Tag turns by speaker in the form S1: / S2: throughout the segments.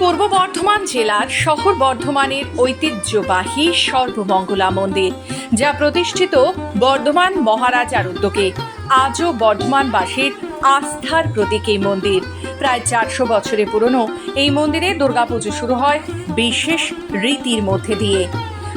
S1: পূর্ব বর্ধমান জেলার শহর বর্ধমানের ঐতিহ্যবাহী সর্বমঙ্গলা মন্দির, যা প্রতিষ্ঠিত বর্ধমান মহারাজার উদ্যোগে আজও বর্ধমানবাসীর আস্থার প্রতীক এই মন্দির। প্রায় চারশো বছরে পুরনো এই মন্দিরে দুর্গাপুজো শুরু হয় বিশেষ রীতির মধ্যে দিয়ে।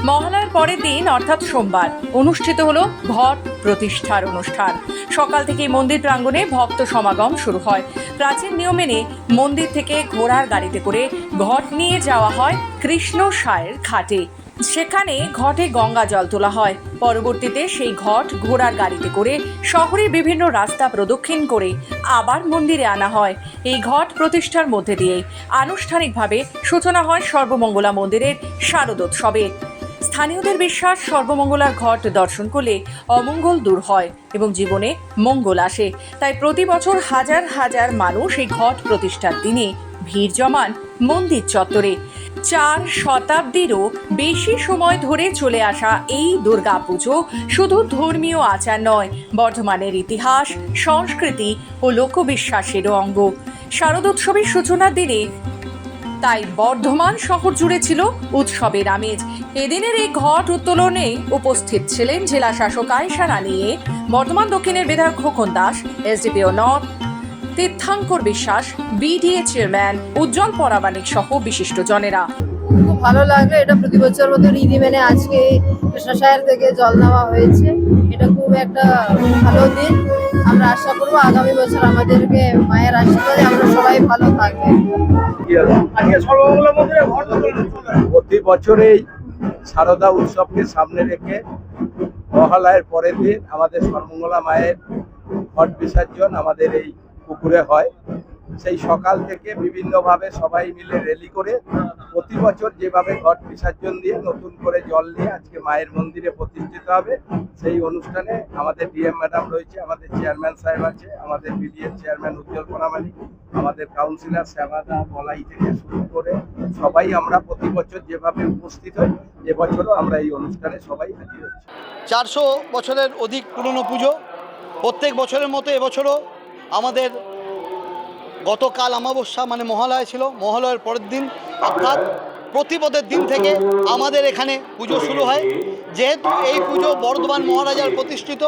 S1: মহালয়ার পরের দিন, অর্থাৎ সোমবার, অনুষ্ঠিত হলো ঘট প্রতিষ্ঠার অনুষ্ঠান। সকাল থেকে মন্দির প্রাঙ্গণে ভক্ত সমাগম শুরু হয়। প্রাচীন নিয়ম মেনে মন্দির থেকে ঘোড়ার গাড়িতে করে ঘট নিয়ে যাওয়া হয় কৃষ্ণ সায়ের ঘাটে। সেখানে ঘটে গঙ্গা জল তোলা হয়। পরবর্তীতে সেই ঘট ঘোড়ার গাড়িতে করে শহরের বিভিন্ন রাস্তা প্রদক্ষিণ করে আবার মন্দিরে আনা হয়। এই ঘট প্রতিষ্ঠার মধ্যে দিয়ে আনুষ্ঠানিকভাবে সূচনা হয় সর্বমঙ্গলা মন্দিরের শারদোৎসবের স্থানীয়দের বিশ্বাস সর্বমঙ্গলার ঘট দর্শন করলে অমঙ্গল দূর হয় এবং জীবনে মঙ্গল আসে। তাই প্রতি বছর হাজার হাজার মানুষ এই ঘট প্রতিষ্ঠার দিনে ভিড় জমান মন্দির চত্বরে। চার শতাব্দীরও বেশি সময় ধরে চলে আসা এই দুর্গাপুজো শুধু ধর্মীয় আচার নয়, বর্ধমানের ইতিহাস, সংস্কৃতি ও লোকবিশ্বাসেরও অঙ্গ। শারদোৎসবের সূচনার দিনে তাই বর্ধমান শহর জুড়ে ছিল উৎসবের আমেজ। এদিনের এই ঘট উত্তোলনে উপস্থিত ছিলেন জেলা শাসক আয়সা রানিয়ে বর্ধমান দক্ষিণের বিধায়ক Khokan Das, SDPO north Tirthankar Biswas, BDA chairman, উজ্জ্বল পরামানিক সহ বিশিষ্ট জনেরা।
S2: খুব ভালো লাগল, এটা প্রতি বছর মতো রীতি মেনে আজকে কৃষ্ণসাহের থেকে জল নেওয়া হয়েছে। এটা খুব একটা ভালো দিন। আমরা আশা করব আগামী বছর আমাদেরকে মায়ের আশীর্বাদে আমরা সবাই ভালো থাকব।
S3: প্রতি বছরেই শারদা উৎসবকে সামনে রেখে মহালয়ের পরের দিন আমাদের সর্বমঙ্গলা মায়ের ঘট বিসর্জন আমাদের এই পুকুরে হয়। সেই সকাল থেকে বিভিন্নভাবে সবাই মিলে রেলি করে প্রতি বছর যেভাবে ঘট বিসর্জন দিয়ে নতুন করে জল নিয়ে আজকে মায়ের মন্দিরে প্রতিষ্ঠিত হবে, সেই অনুষ্ঠানে আমাদের ডিএম ম্যাডাম রয়েছে, আমাদের চেয়ারম্যান সাহেব আছে, আমাদের বিডিএর চেয়ারম্যান উজ্জ্বল পরামানি আমাদের কাউন্সিলর শ্যামাদা বলাই থেকে শুরু করে সবাই আমরা প্রতি বছর যেভাবে উপস্থিত হই, এবছরও আমরা এই অনুষ্ঠানে সবাই হাজির হচ্ছি।
S4: চারশো বছরের অধিক পুরনো পুজো, প্রত্যেক বছরের মতো এবছরও আমাদের গতকাল অমাবস্যা মানে মহালয়া ছিল। মহালয়ার পরের দিন, অর্থাৎ প্রতিপদের দিন থেকে আমাদের এখানে পুজো শুরু হয়। যেহেতু এই পুজো বর্ধমান মহারাজার প্রতিষ্ঠিত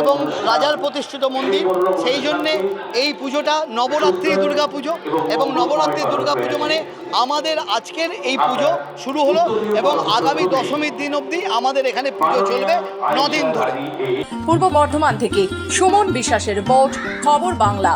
S4: এবং রাজার প্রতিষ্ঠিত মন্দির, সেই জন্যে এই পুজোটা নবরাত্রি দুর্গা পুজো এবং নবরাত্রি দুর্গা পুজো মানে আমাদের আজকের এই পুজো শুরু হলো এবং আগামী দশমীর দিন অবধি আমাদের এখানে পুজো চলবে নদিন ধরে।
S1: পূর্ব বর্ধমান থেকে সুমন বিশ্বাসের রিপোর্ট, খবর বাংলা।